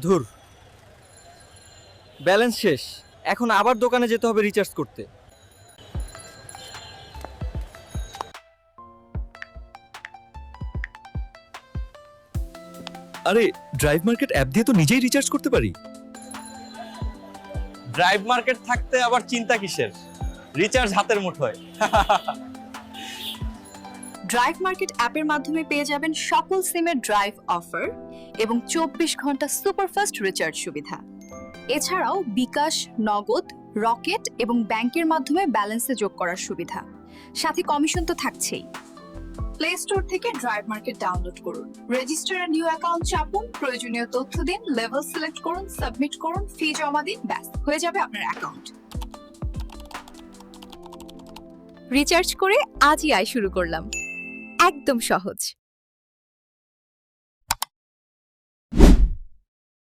ধুর। ব্যালেন্স শেষ। এখন আবার দোকানে যেতে হবে রিচার্জ করতে। আরে ড্রাইভ মার্কেট অ্যাপ দিয়ে তো নিজেই রিচার্জ করতে পারি। ড্রাইভ মার্কেট থাকতে আবার চিন্তা কিসের? রিচার্জ হাতের মুঠোয়। ড্রাইভ মার্কেট অ্যাপের মাধ্যমে পেয়ে যাবেন সকল সিমের ড্রাইভ অফার এবং চব্বিশ ঘণ্টা সুপারফাস্ট রিচার্জ সুবিধা। এছাড়াও বিকাশ, নগদ, রকেট এবং ব্যাংকের মাধ্যমে ব্যালেন্সে যোগ করার সুবিধা। সাথে কমিশন তো থাকছেই। প্লে স্টোর থেকে ড্রাইভ মার্কেট ডাউনলোড করুন। রেজিস্টার নিউ অ্যাকাউন্ট চাপুন, প্রয়োজনীয় তথ্য দিন লেভেল সিলেক্ট করুন সাবমিট করুন ফি জমা দিন, ব্যাস, হয়ে যাবে আপনার অ্যাকাউন্ট রিচার্জ করে আজই আয় শুরু করলাম। একদম সহজ।